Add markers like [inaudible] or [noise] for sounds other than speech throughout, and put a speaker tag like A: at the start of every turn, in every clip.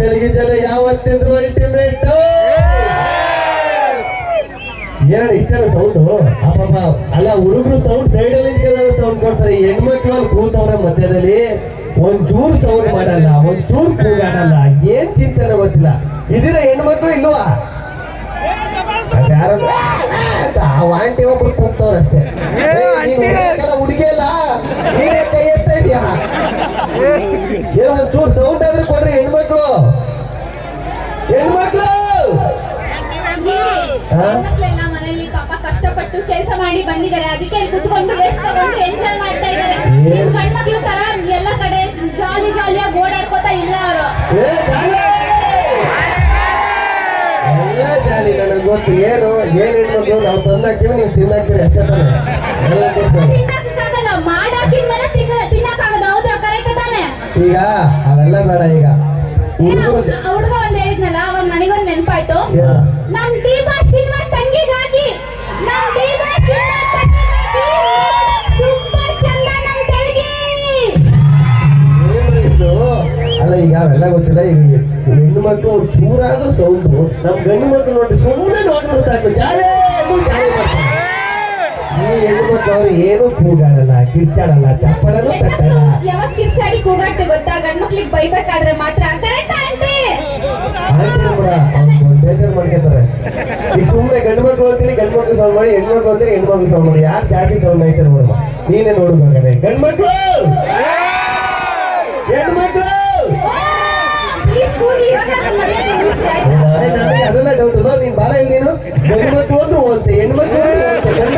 A: ತೆಲುಗು ಜನ ಯಾವತ್ತಿದ್ರು ಅಲ್ಟಿಮೇಟ್ ಏನ್ ಇಷ್ಟಲ್ಲ ಸೌಂಡು ಅಪ್ಪ ಅಲ್ಲ ಹುಡುಗರು ಸೌಂಡ್ ಸೈಡ್ ಅಲ್ಲಿ ಸೌಂಡ್ ಕೊಡ್ತಾರೆ. ಹೆಣ್ಮಕ್ಳು ಅಲ್ಲಿ ಕೂತವ್ರೆ ಮಧ್ಯದಲ್ಲಿ ಒಂಚೂರು ಸೌಂಡ್ ಮಾಡಲ್ಲ ಒಂಚೂರು ಕೂಗಾಡಲ್ಲ. ಏನ್ ಚಿಂತನೆ ಗೊತ್ತಿಲ್ಲ. ಇದೀರ ಹೆಣ್ಮಕ್ಳು ಇಲ್ವಾ? ಆಂಟಿ ಒಬ್ರು ಕೂಗ್ತವ್ರ ಅಷ್ಟೇ ಹುಡುಗಿ ಅಲ್ಲ ನೀನೇ ಕೈ ಒಂಚೂರು ಸೌಂಡ್ ಆದ್ರೆ ಕೊಡ್ರಿ ಹೆಣ್ಮಕ್ಳು. ಹೆಣ್ಮಕ್ಳು!
B: ಕಷ್ಟಪಟ್ಟು ಕೆಲಸ ಮಾಡಿ ಬಂದಿದ್ದಾರೆ. ಅದಕ್ಕೆ ಇಲ್ಲಿ ಕುತ್ಕೊಂಡು ರೆಸ್ಟ್ ತಗೊಂಡು ಎಂಜಾಯ್ ಮಾಡ್ತಾ ಇದ್ದಾರೆ. ನಿಮ್ ಗಂಡ್ಮಕ್ಳು ತರ ಎಲ್ಲ ಕಡೆ ಜಾಲಿ ಜಾಲಿಯಾಗಿ ಓಡಾಡ್ಕೋತಾ ಇಲ್ಲ ಅವರು.
A: ಜಾಲಿ! ನನಗೆ ಗೊತ್ತು. ಏನು ಏನ್ ಹೆಣ್ಮಕ್ಳು? ನಾವು ತಂದಾಕ್ತೀವಿ ನೀವು ತಿನ್ನಾಕ್ತೀವಿ ಅಷ್ಟೇ ತಾನೆ. ಈಗ ಅವೆಲ್ಲ ಬೇಡ ಈಗ.
B: ಹುಡುಗ ಒಂದ್ ಹೇಳಿದ್ನಲ್ಲ ಅವಾಗ ನನಗೊಂದ್ ನೆನಪಾಯ್ತು. ನಮ್ ಡಿ ಸಿನಿಮಾ ತಂಗಿಗಾಗಿ ನಮ್ ಬಾಸ್ ಸಿನಿಮಾ ತಂಗಿಗಾಗಿ ಸೂಪರ್ ಚಂದ ನಮ್ ತಂಗಿ
A: ಅಲ್ಲ ಈಗ ಅವೆಲ್ಲ ಗೊತ್ತಿಲ್ಲ ಈಗ ಹೆಣ್ಣು ಮಕ್ಕಳು ಚೂರಾದ್ರೂ ಸೌಂಡು ನಮ್ ಗಂಡು ಮಕ್ಕಳು ನೋಡಿ ಸುಮ್ಮನೆ ನೋಡಿದ್ರು ಸಾಕು. ಜಾಲೇ ಜಾಲಿ ಈ ಹೆಣ್ಣು ಮಕ್ಕಳು ಅವ್ರು ಏನು ಕೂಗಾಡಲ್ಲ ಕಿರ್ಚಾಡಲ್ಲ ಚಪ್ಪಳನು ತಟ್ಟಲ್ಲ.
B: ಯಾವಾಗ ಕಿರ್ಚಾಡಿ ಕೂಗಾಡ್ತೆ ಗೊತ್ತಾ? ಬೈಬೇಕಾದ್ರೆ ಮಾತ್ರ. Correct aunty?
A: ಬೇಜಾರು ಮಾಡ್ಕೊತಾರೆ. ಈಗ ಸುಮ್ಮನೆ ಗಂಡು ಮಕ್ಳು ಅಂತೀನಿ ಗಂಡು ಮಕ್ಕಳು ಸೌಂಡ್ ಮಾಡಿ ಹೆಣ್ಣು ಮಕ್ಕಳು ಅಂತೀನಿ ಹೆಣ್ಣು ಸೌಂಡ್ ಮಾಡಿ. ಯಾರು ಜಾಸ್ತಿ ಸೌಂಡ್ ಮಾಡ್ತಾರೆ ನೋಡಮ್ಮ ನೀನೇ ನೋಡ್ಬೇಕಾದ್ರೆ ಗಂಡು ಹೆಣ್ಣು
B: ಆಯ್ತಾ?
A: ಅದೆಲ್ಲ ಡೌಟ್ ನೀನ್ ಬಾಲ ಇಲ್ಲಿ ನೀನು. ಗಂಡು ಮಕ್ಕಳು ಅಂದ್ರೂ ಓದ್ತೆ ಹೆಣ್ಣು ಓದ್ತೆ ಗಂಡ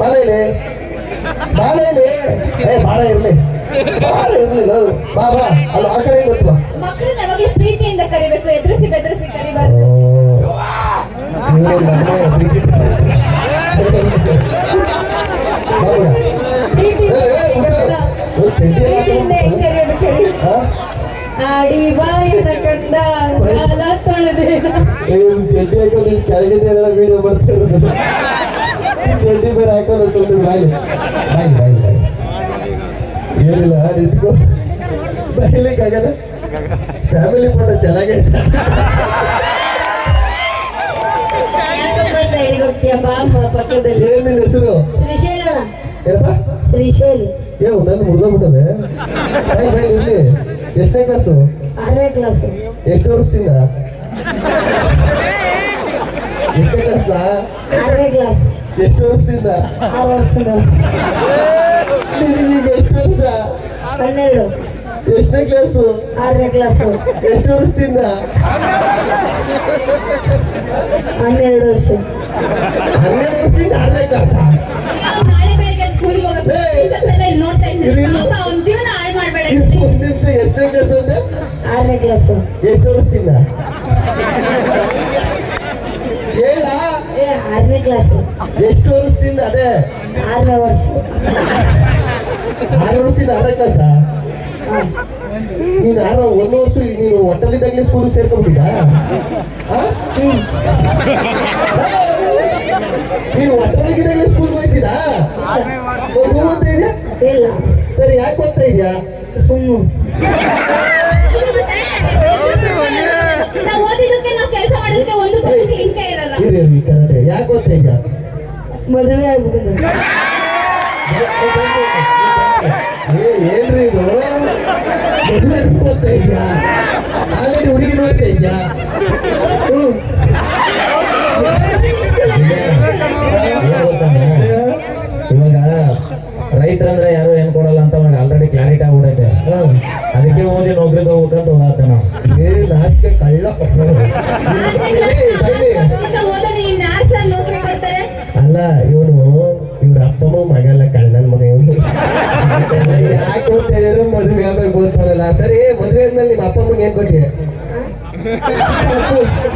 A: ಬಾಲ ಇಲ್ಲಿ ಬಾಲ ಇಲ್ಲಿ ಏ ಬಾಳ ಇರ್ಲಿ ಬಾಳ ಇರ್ಲಿ. ಬಾ ಬಾ ಅಲ್ಲ ಆ ಕಡೆ ಗೊತ್ತು ಬಾ
B: ಮಕ್ಕಳನ್ನ ನಮಗೆ ಪ್ರೀತಿಯಿಂದ ಕರಿಬೇಕು ಎದುರಿಸಿ ಬೆದರಿಸಿ ಕರಿಬಾರ್ದು ಪ್ರೀತಿಯಿಂದ ಕರಿಯೋದು ಹೇಳಿ? ಆಡಿ ಬಾಯಿನ ಕಂದ [laughs] ತೊಳೆದೇನ
A: ಚೆಡ್ಡಿ ಹಾಕೊಂಡು ನೀನ್ ಕೆಳಗಿದ್ದೇನೆ ವಿಡಿಯೋ ಮಾಡ್ತಾ ಇರೋದು ಬೇರೆ ಹಾಕೊಂಡು ಸ್ವಲ್ಪ ಬಾಯಿ. ಬಾಯಿ ಬಾಯಿ ಬಾಯಿ. ಏನಿಲ್ಲ ನಿಂತ್ಕೋ. ಬೈಲಿಕ್ಕಾಗಲ್ಲ ಫ್ಯಾಮಿಲಿ ಫೋಟೋ ಚೆನ್ನಾಗೈತೆ ಏನ್ ನಿನ್ ಹೆಸರು?
B: ಶ್ರೀಶೈಲ ಶ್ರೀಶೈಲ್
A: ಏ ನನ್ನ ಮುರಿದೋಗ್ಬಿಟ್ಟದೆ ಬಾಯಿ ಬಾಯಿ ಇಲ್ಲಿ ಎಷ್ಟನೇ ಕ್ಲಾಸು
B: ಆರನೇ ಕ್ಲಾಸು
A: ಎಷ್ಟು ವರ್ಷದಿಂದ?
B: ಆರನೇ ಕ್ಲಾಸ್
A: ಎಷ್ಟು ವರ್ಷದಿಂದ?
B: ಆರು ವರ್ಷದಿಂದ
A: ನಿನಗೆ ಈಗ ಎಷ್ಟು ವರ್ಷ
B: ಹನ್ನೆರಡು
A: ಎಷ್ಟನೇ ಕ್ಲಾಸು
B: ಆರನೇ ಕ್ಲಾಸು
A: ಎಷ್ಟು ವರ್ಷದಿಂದ
B: ಹನ್ನೆರಡು ವರ್ಷ
A: ಹನ್ನೆರಡು ವರ್ಷದಿಂದ? ಆರನೇ ಕ್ಲಾಸ ಎಷ್ಟನೇ ಕ್ಲಾಸ್
B: ಆರನೇ ಕ್ಲಾಸು
A: ಎಷ್ಟು ವರ್ಷದಿಂದ ಹೇಳ
B: ಏ ಆರನೇ ಕ್ಲಾಸು
A: ಎಷ್ಟು ವರ್ಷದಿಂದ? ಅದೇ
B: ಆರನೇ ವರ್ಷ.
A: ಆರು ವರ್ಷದಿಂದ ಆರನೇ ಕ್ಲಾಸ ನೀನು ಯಾರೋ ಒಂದು ವರ್ಷ ನೀನು ಒಟ್ಟಲ್ಲಿದ್ದಾಗಲೇ ಸ್ಕೂಲ್ ಸೇರ್ಕೊಂಡ್ಬಿಟ್ಟಿದ್ದ ನೀನು ಒಟ್ಟಲ್ಲಿದ್ದಾಗಲೇ ಸ್ಕೂಲ್ ಅಂತ ಇದೆಯಾ?
B: ಇಲ್ಲ.
A: ಸರಿ ಯಾಕೆ ಓದ್ತಾ ಇದೆಯಾ?
B: ಸುಮ್ಮನೆ. ನಾವು ಓದಿದ್ದಕ್ಕೆ ನಾವು ಕೆಲಸ ಮಾಡೋದಕ್ಕೆ ಒಂದು ಇರಲ್ಲ
A: ಇರಿ ಇರಿ ಕರೆಕ್ಟ್ ಯಾಕೆ ಓದ್ತಾ ಇದೆಯಾ
B: ಮದುವೆ ಆಗ್ಬಿಡುದು
A: ಏನ್ರಿ ಇದು? ಮದುವೆ ಆಲ್ರೆಡಿ ಹುಡುಗಿ
C: ರೈತರಂದ್ರೆ ಯಾರು ಏನ್ ಕೊಡಲ್ಲ ಅಂತ ಅವ್ನಿಗೆ ಆಲ್ರೆಡಿ ಕ್ಲಾರಿಟಿ ಆಗ್ಬಿಡೈತೆ. ಅದಕ್ಕೆ ಓದಿ ನೌಕರಿಗೆ ಹೋಗ್ಬೇಕಂತ ಹೋಗತ್ತೆ ನಾವು.
A: ಏ ಕಳ್ಳ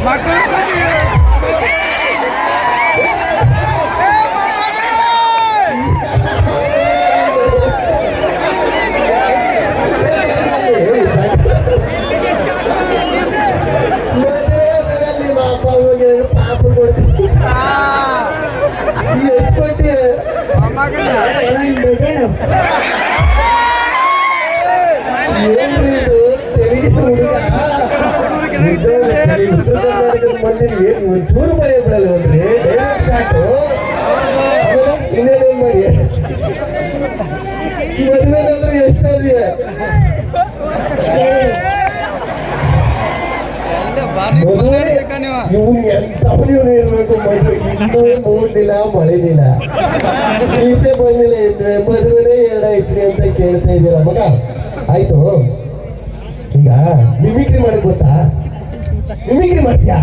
A: ಮದುವೆ ಏನ್ ಒಂಚೂರು ಭಯ ಬಿಡಲ್ಲ ಹೋದ್ರಿ ಇನ್ನೇನೇನ್ ಮಾಡಿ ಮದುವೆನಾದ್ರೆ ಇವ್ನು ಎಂತವನು ಇರ್ಬೇಕು ಮದುವೆ ಇನ್ನೂ ಮೂಡ್ಲಿಲ್ಲ ಮಳೆದಿಲ್ಲ ಮೀಸೆ ಬಂದಿಲ್ಲ ಇದ್ರೆ ಮದುವೆನೇ ಎರಡ ಐತ್ರಿ ಅಂತ ಕೇಳ್ತಾ ಇದ್ದೀರ ಮಗ ಆಯ್ತು. ಈಗ ಮಿಮಿಕ್ರಿ ಮಾಡಿ ಗೊತ್ತಾ ಮಿಮಿಕ್ರಿ ಮಾಡ್ತೀಯಾ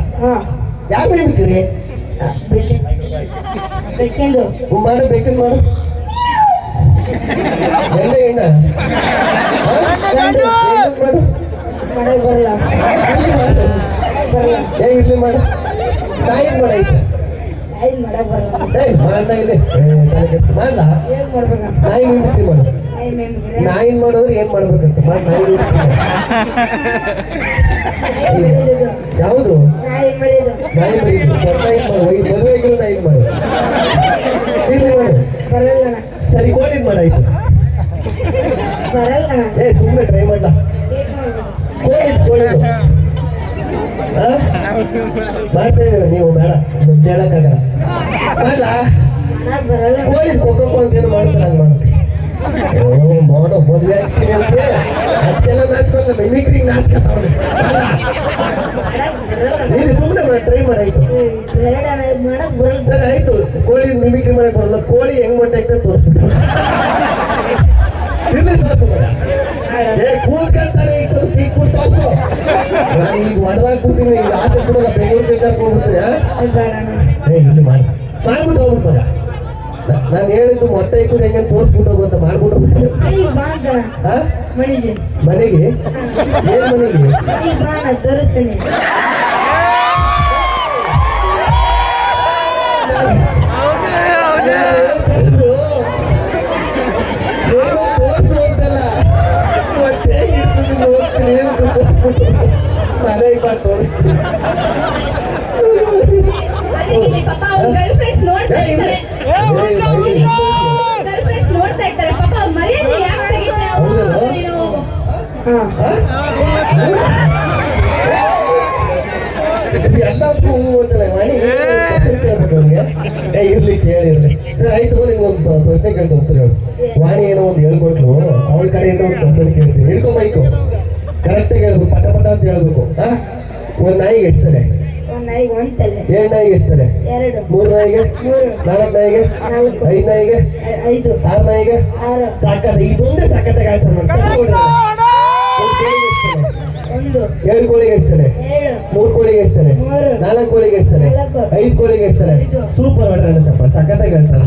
A: ಯಾರು ಮಿಮಿಕ್ರಿ ಮಾಡು ಬೇಕಂದ್? ಮಾಡು.
B: ಬರಲ್ಲ.
A: ಮಾಡು. ಏ ಇರ್ಲಿ ಮಾಡು. ನಾಯಿ ಮಾಡೈತೆ ಮಿಮಿಕ್ರಿ ಮಾಡು. ನಾಯಿನ್ ಮಾಡೋರು ಏನ್ ಮಾಡ್ಬೇಕಂತ? ಯಾವುದು?
B: ನಾಯಿ ಮಾಡಿದ್ದು
A: ನಾಯಿ ಮಾಡು. ಸರಿ, ಕೋಳಿದ್ ಮಾಡಾಯ್ತು ಏ ಸುಮ್ಮನೆ ಟ್ರೈ ಮಾಡ್ಲಾ? ಕೋಳಿದ್, ಕೋಳಿದು. ಆ? ನೀವು ಬೇಡ. ನಿಮ್ಗ್ ಕೇಳಕ್ಕಾಗಲ್ಲ. ಮಾಡ್ಲಾ? ಕೋಳಿದ್ ಕೊಕ್ಕೋ ಅಂತ ಏನು ಮಾಡ್ತಾರೆ, ಹಂಗೆ ಮಾಡು. ಮಾಡೋ ಮದುವೆ ಆಗ್ತೀನಿ ಅಂತ ಅದಕ್ಕೆಲ್ಲ ನಾಚ್ಕೊಲ್ಲ ಮಿಮಿಕ್ರಿ ನಾಚ್ಕೊತಾವ್ರೆ
B: ಮಾಡಕ್
A: ನೀನು ಸುಮ್ಮನೆ ಟ್ರೈ ಮಾಡಾಯ್ತು ಸರಿ ಆಯ್ತು ಕೋಳಿ ಮಿಮಿಕ್ರಿ ಮಾಡಕ್ ಬರಲ್ಲ ಕೋಳಿ ಹೆಂಗ್ ಮೊಟ್ಟೆ ಹಾಕ್ತದೆ ತೋರಿಸ್ಬಿಟ್ಟು ಇರ್ಲಿ ತೋರ್ಸು ಏ ಕೂತ್ಕೊಳ್ತಾರೆ ಈಗ ಕೂತ್ ಈ ಕೂತ್ ತೋರ್ಸು ನಾನು ಈಗ ಹೊಡೆದಾಕ್ಬಿಡ್ತೀನಿ ಈಗ ಆಸೆ ಬಿಡಲ್ಲ ಬೆಂಗಳೂರು ಬೇಕಾದ್ರೆ ಹೋಗ್ಬಿಡ್ತೀನಿ ಏ ಇಲ್ಲಿ ಮಾಡಿ. ಮಾಡ್ಬಿಟ್ಟು ಹೋಗ್ಬಿಡ್ತಾರ ನಾನು ಹೇಳಿದ್ದು ಮೊಟ್ಟೆ ಇಕ್ಕುದು ಹೆಂಗೆ ತೋರಿಸ್ಬಿಟ್ಟು ಹೋಗುವಂತ ಮಾಡ್ಬಿಟ್ಟು
B: ಮನೆಗ್? ಮನೆಗೆ?
A: ಏನ್ ಮನೆಗೆ?
B: ಮನೆಗ್ ಬಾ ನಾ ತೋರಿಸ್ತೀನಿ.
A: ಒಂದು ಪ್ರಶ್ನೆ ಕೇಳ್ತಾ ಉತ್ತರ ಹೇಳು ವಾಣಿ ಏನೋ ಒಂದು ಹೇಳ್ಕೊಟ್ಲು ಅವಳ ಕಡೆಯಿಂದ ಒಂದು ಪ್ರಶ್ನೆ ಕೇಳ್ತೀವಿ ಹಿಡ್ಕೊ ಮೈಕು. ಕರೆಕ್ಟಾಗಿ ಹೇಳ್ಬೇಕು ಪಟ ಪಟ ಅಂತ ಹೇಳ್ಬೇಕು. ಆ? ಒಂದು ನಾಯಿಗೆ ಎಷ್ಟಲೆ
B: ತಲೆ.
A: ಏಳು ನಾಯಿಗೆ ಎಷ್ಟಲೆ
B: ಎರಡು.
A: ಮೂರು ನಾಯಿಗೆ? ನಾಲ್ಕು ನಾಯಿಗೆ? ಐದು ನಾಯಿಗೆ?
B: ಐದು.
A: ಆರು ನಾಯಿಗೆ? ಸಾಕಾದ ಇದೊಂದೇ ಸಾಕತ್ತಾಗ ಎರಡು ಒಂದು ಎಷ್ಟು ಎಷ್ಟಲೆ
B: ಎಷ್ಟಾರೆ
A: ಮೂರು ಕೋಳಿಗೆ ಎಷ್ಟಲೆ
B: ಮೂರು.
A: ನಾಲ್ಕು ಕೋಳಿಗೆ
B: ಎಷ್ಟಾರೆ.
A: ಐದು ಕೋಳಿಗೆ
B: ಎಷ್ಟಾರೆ.
A: ಸೂಪರ್ ಆರ್ಡರ್ ಅಣ್ಣಪ್ಪ ಸಖತ್ತಾಗಿ ಹೇಳ್ತಾರೆ.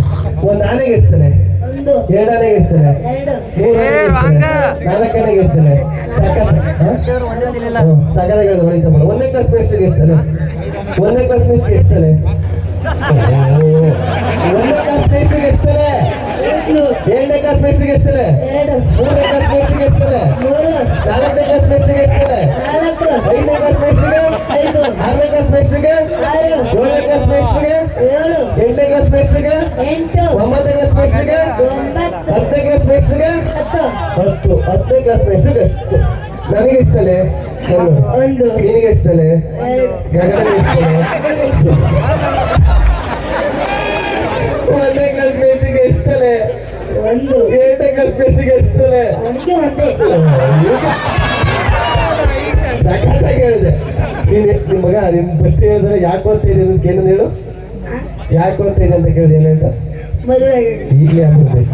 A: ಒಂದ್ ಆನೆಗೆ
B: ಎಷ್ಟಾರೆ?
A: ಎರಡು ಆನೆಗೆ ಎಷ್ಟಲೆ ನಾಲ್ಕು ಆನೆಗೆ ಸಖತ್ ಸಖತ್ತಾಗಿ ಮಾಡು ಒಂದನೇ ಕ್ಲಾಸ್ ಮೇಸ್ಟ್ರಿಗೆ ಎಷ್ಟಲೆ ಒಂದನೇ ಕ್ಲಾಸ್ ಮೇಸ್ಟ್ರಿಗೆ ಎಷ್ಟಲೆ ಒಂದನೇ ಕ್ಲಾಸ್ ಮೇಸ್ಟ್ರಿಗೆ ಎರಡನೇ ಕ್ಲಾಸ್ ಮೇಸ್ಟ್ರಿಗೆ
B: ಎರಡು.
A: ಮೂರನೇ ಕ್ಲಾಸ್ ಮೇಸ್ಟ್ರಿಗೆ ಎಷ್ಟಲೆ ನಾಲ್ಕನೇ ಕ್ಲಾಸ್ ಮೇಸ್ಟ್ರಿಗೆ
B: ಆರು
A: ಏಳನೇ ಕ್ಲಾಸ್ ಮೇಸ್ಟ್ರಿಗೆ
B: ಏಳು.
A: ಎಂಟನೇ ಕ್ಲಾಸ್ ಮೇಸ್ಟ್ರಿಗೆ
B: ಎಂಟು.
A: ಒಂಬತ್ತನೇ ಕ್ಲಾಸ್ ಮೇಸ್ಟ್ರಿಗೆ
B: ಒಂಬತ್ತು.
A: ಹತ್ತನೇ ಕ್ಲಾಸ್ಗೆ?
B: ಹತ್ತು.
A: ಹತ್ತು. ಕ್ಲಾಸ್ ಮೇಸ್ಟ್ರಿಗೆ ಎಷ್ಟು? ನನಗೆ ಇಷ್ಟಲೆ
B: ಒಂದು.
A: ನಿನಗೆ
B: ಇಷ್ಟಲೆ
A: ಗಗನಗೆ ಇಷ್ಟಲೆ ಒಂದನೇ ಗೆ
B: ಒಂದು. ಅವನಿಗೆ ಒಂದೇ.
A: ಸಖತ್ತಾಗಿ ಹೇಳಿದೆ. ನೀನು ನಿಮ್ಮ ಮಗ ನಿಮ್ ಫಸ್ಟ್ ಹೇಳಿದ್ರೆ ಯಾಕೆ ಓದ್ತಾ ಇದೆ ಅಂತ ಏನು ಹೇಳು. ಯಾಕೆ ಓದ್ತಾ ಇದೆ ಅಂತ ಕೇಳಿದೆ ಏನು ಹೇಳ್ತಾ. ಈಗಲೇ ಆಗ್ಬಿಡ್ಬೇಕು.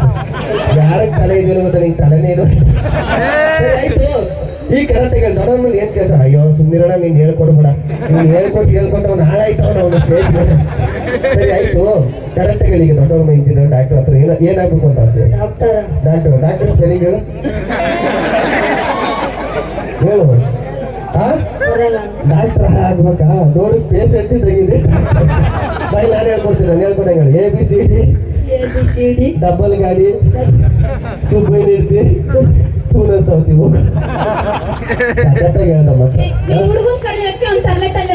A: ಯಾರಿಗೆ ತಲೆ ಇದೆಯೋ ಮತ್ತೆ ನಿಂಗೆ ತಲೆನೇ ಇರೋ ಆಯ್ತು. ಈ ಕರೆಕ್ಟಾಗಿ ದೊಡ್ಡವ್ರ ಮೇಲೆ ಏನ್ ಕೆಲಸ ಅಯ್ಯೋ ಸುಮ್ಮನಿರೋಣ ನೀನ್ ಹೇಳ್ಕೊಡ್ಬೇಡ. ನೀನ್ ಹೇಳ್ಕೊಟ್ಟು ಹೇಳ್ಕೊಟ್ಟು ಅವ್ನು ಹಾಳಾಯ್ತು ಅವನು ಸ್ಟೇಜ್ ಮೇಲೆ. ಸರಿ ಆಯ್ತು. ಕರೆಕ್ಟಾಗಿ ಈಗ ದೊಡ್ಡವ್ರ ಮೇಲೆ ಇಂಜಿನಿಯರ್ ಡಾಕ್ಟರ್ ಹತ್ರ. ಏನ ಏನಾಗ್ಬೇಕು ಅಂತ ಆಸೆ?
B: ಡಾಕ್ಟರ್
A: ಡಾಕ್ಟರ್ ಸ್ಪೆಲ್ಲಿಂಗ್ ಹೇಳು. ಹೇಳು. ಡಾಕ್ಟರ್ ಆಗ್ಬೇಕಾ? ನೋಡಿ ಪೇಷಂಟ್ ತೆಗಿದೆ? ಬೈ ನಾನು ಹೇಳ್ಕೊಡ್ತೀನಿ ನಾನು ಹೇಳ್ಕೊಡಂಗ A B C D
B: A B C D
A: double ಗಾಡಿ. ಸುಬ್ಬೈ ನೀಡ್ತಿ ತೂನ ಸೌತಿ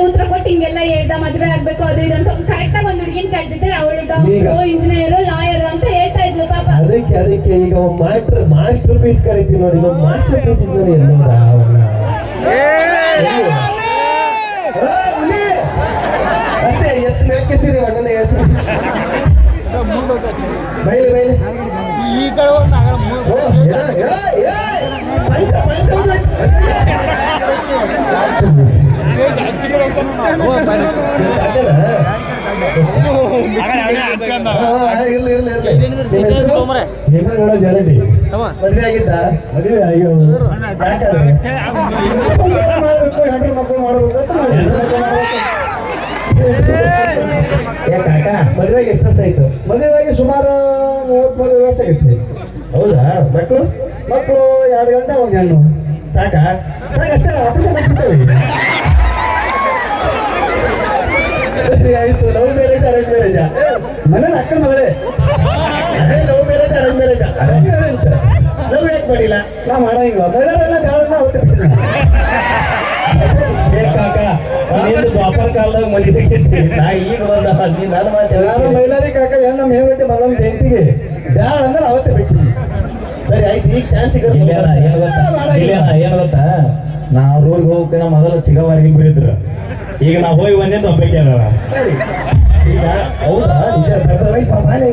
B: ಉತ್ತರ ಕೊಟ್ಟು ಹಿಂಗೆಲ್ಲ ಹೇಳ್ದ ಮದ್ವೆ ಆಗ್ಬೇಕು ಅದು ಇದು ಅಂತ ಕರೆಕ್ಟ್ ಆಗಿ ಒಂದ್ ಹುಡುಗಿನ ಕೇಳ್ತಿದ್ರೆ ಅವಳು ಡಾಕ್ಟರ್ ಇಂಜಿನಿಯರ್ ಲಾಯರ್ ಅಂತ ಹೇಳ್ತಾ ಇದ್ಲು ಪಾಪ.
A: ಅದಕ್ಕೆ ಅದಕ್ಕೆ ಈಗ ಮಾಸ್ಟರ್ ಮಾಸ್ಟರ್ ಪೀಸ್ ಕರಿತೀವಿ ನೋಡಿ ಮಾಸ್ಟರ್ ಪೀಸ್ ಇದ್ದಾರೆ ಎಲ್ಲ ಅವನ್ನ ಅಷ್ಟೇ ಎತ್ತು ಮ್ಯಾಕೆ ಸಿರಿ ಅಣ್ಣನೇ
D: ಈ ಕಡೆ
A: ಪಂಚ ಪಂಚ ಮದ್ವೆ ಆಗಿ ಮದ್ವೆಗೆ ಆಯ್ತು
C: ಸುಮಾರು ಮೂವತ್ಮೂರು ವರ್ಷ ಆಗಿತ್ತು
A: ಹೌದಾ ಮಕ್ಕಳು
C: ಮಕ್ಕಳು ಎರಡು ಗಂಟೆ ಒಂದು ಹೆಣ್ಣು.
A: ಸಾಕಾ?
C: ಅಷ್ಟೇ ಆಪರೇಷನ್
A: ಸರಿ, ಆಯ್ತು. ಲವ್ ಮ್ಯಾರೇಜ್ ಅರೇಂಜ್ ಮ್ಯಾರೇಜ್
C: ಮನೇಲಿ ಅಕ್ಕನ ಮಗಳೇ?
A: ಅದೇ love marriage arrange marriage love ಯಾಕೆ ಮಾಡಿಲ್ಲ?
C: ನಾ ಮಾಡಂಗಿಲ್ಲ ಮಹಿಳೆಯರೆಲ್ಲ
A: ಕಾಲನ್ನ ನೀನು ದ್ವಾಪರ ಕಾಲದಾಗ ಮದುವೆ ನಾ ಈಗ ಬಂದ ನೀ ನನ್ನ ಮಾತು
C: ನಾನು ಮೈಲಾರಿ ಕಾಕ ಹೆಣ್ಣು ಮೇವೈತೆ ಮಲ್ಲಮ್ಮ ಜಯಂತಿಗೆ? ಬ್ಯಾಡ ಅಂದ್ರೆ ಅವತ್ತೇ ಬಿಟ್ಟಿದ್ದೀನಿ
A: ಸರಿ ಆಯ್ತು. ಈಗ ಚಾನ್ಸ್
C: ಇಲ್ಲೇನ ನಾವು ರೋಡ್ಗೆ ಹೋಗ್ತೇನೆ ಮೊದಲು ಚಿಗವಾರಿಗೆ ಬೀಳಿದ್ರು ಈಗ ನಾ ಹೋಗಿ ಬಂದೆ ಒಬ್ಬಕ್ಕೆ
A: ಈಗ ಹೌದಾ? ನಿಜ ಬರ್ತಾವೆ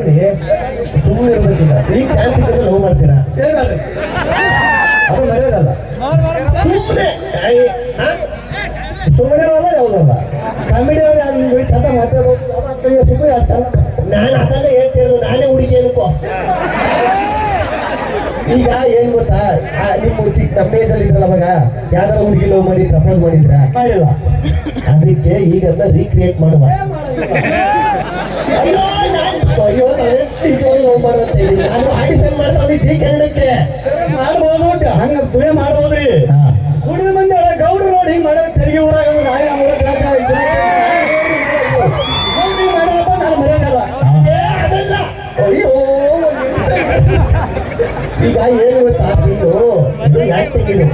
A: ಇದೆ ಸುಮ್ಮನೆ ಇರ್ಬೇಕಿಲ್ಲ. ಈಗ ಚಾನ್ಸ್ ಇದ್ರೆ ಲವ್ ಮಾಡ್ತೀರಾ?
C: ಅದು ನಡೆಯೋದಲ್ಲ
A: ಸುಮ್ಮನೆ
C: ಸುಮ್ಮನೆ ಅಲ್ಲ? ಯಾವುದಲ್ಲ ಕಾಮಿಡಿ ಅವ್ರು ಯಾರು? ಚಂದ ಮಾತಾಡೋದು ಸುಮ್ಮನೆ ಯಾರು? ಚಂದ.
A: ನಾನು ಅದೆಲ್ಲ ಹೇಳ್ತಿರೋದು ನಾನೇ ಹುಡುಗಿ ಅನ್ಕೋ. ಈಗ ಏನ್ ಗೊತ್ತಾ? ನಿಮ್ಮ ಚಿಕ್ಕ ನಮ್ಮ ಅಲ್ಲಿ ಇದ್ರಲ್ಲ ಅವಾಗ? ಯಾವ್ದಾರ ಹುಡುಗಿ ಲವ್ ಮಾಡಿ ಪ್ರಪೋಸ್ ಮಾಡಿದ್ರ?
C: ಮಾಡಿಲ್ಲ.
A: ಅದಕ್ಕೆ ಈಗ ಅದನ್ನ ರೀಕ್ರಿಯೇಟ್ ಮಾಡುವ. ಅಯ್ಯೋ ಅಯ್ಯೋ ಅಂತ ಇದೀನಿ. ನಾನು ಆಡಿಷನ್ ಜಿ ಕನ್ನಡಕ್ಕೆ.
C: ಮಾಡ್ಬೋದು ಹಂಗ ತುಳೆ ಮಾಡ್ಬೋದ್ರಿ. ಮಂದಿ ಗೌಡ್ರು ನೋಡಿ ಹಿಂಗ್ ಮಾಡೋ
A: ಈಗ ಏನು ಗೊತ್ತಾ ಇದು ಆಕ್ಟಿಂಗ್ ಇದು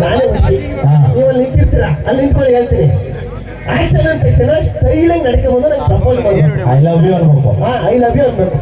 A: ನಾನೇ ನೀವು ಅಲ್ಲಿ ನಿಂತಿರ್ತೀರ? ಅಲ್ಲಿ ನಿಂತ್ಕೊಂಡು ಹೇಳ್ತೀನಿ. ಆಕ್ಷನ್ ಅಂತ ತಕ್ಷಣ ಸ್ಟೈಲಾಗಿ ನಡ್ಕೊಂಡು ಬಂದು ನಂಗೆ ಪ್ರಪೋಸ್ ಮಾಡಿ
C: ಐ ಲವ್ ಯು ಅನ್ಬೇಕು.
A: ಹಾ ಐ ಲವ್ ಯು ಅನ್ಬೇಕು.